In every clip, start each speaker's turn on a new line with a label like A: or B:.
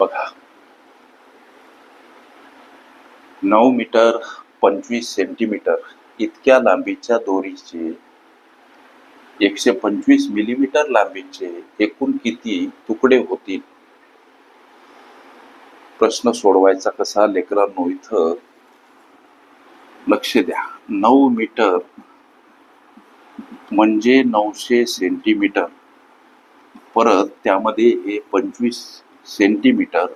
A: बघा. नऊ मीटर पंचवीस सेंटीमीटर इतक्या लांबीच्या दोरीचे एकशे पंचवीस मिलीमीटर लांबीचे एकूण किती तुकडे होतील? प्रश्न सोडवायचा कसा? लेकरांनो इथं लक्ष द्या. नऊ मीटर म्हणजे नऊशे सेंटीमीटर. परत त्यामध्ये हे पंचवीस सेंटीमीटर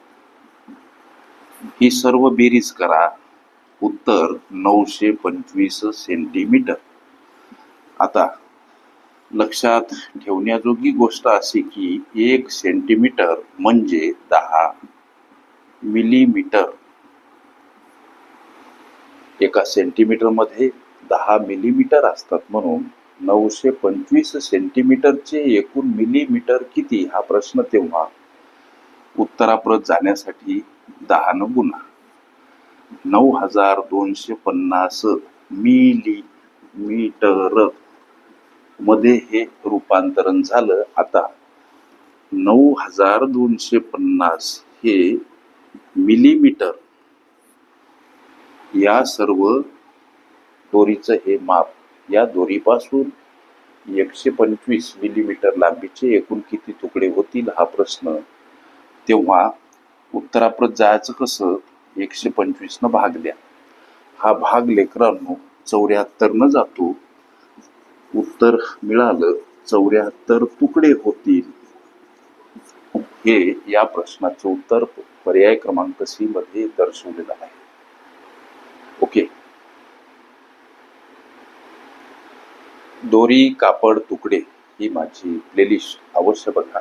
A: ही सर्व बेरीज करा. उत्तर नऊशे पंचवीस सेंटीमीटर. आता लक्षात ठेवण्याजोगी गोष्ट अशी की एक सेंटीमीटर म्हणजे दहा मिलीमीटर. एका सेंटीमीटरमध्ये दहा मिलीमीटर असतात म्हणून नऊशे पंचवीस सेंटीमीटरचे एकूण मिलीमीटर किती? हा प्रश्न तेव्हा उत्तराप्रत जाण्यासाठी दहानं गुन्हा. नऊ हजार दोनशे पन्नास मिलीमीटरमध्ये हे रूपांतरण झालं. आता नऊ हजार दोनशे पन्नास हे मिलीमीटर या सर्व दोरीचं हे माप या दोरीपासून एकशे पंचवीस मिलीमीटर लांबीचे एकूण किती तुकडे होतील हा प्रश्न तेव्हा उत्तराप्रत जायचं कसं? एकशे पंचवीसनं भाग द्या. हा भाग लेकरांनो चौऱ्याहत्तरनं जातो. उत्तर मिळालं चौऱ्याहत्तर तुकडे होतील. हे या प्रश्नाचं उत्तर पर्याय क्रमांक सी मध्ये दर्शवलेलं आहे. ओके. दोरी कापड तुकडे ही माझी प्लेलिस्ट अवश्य बघा.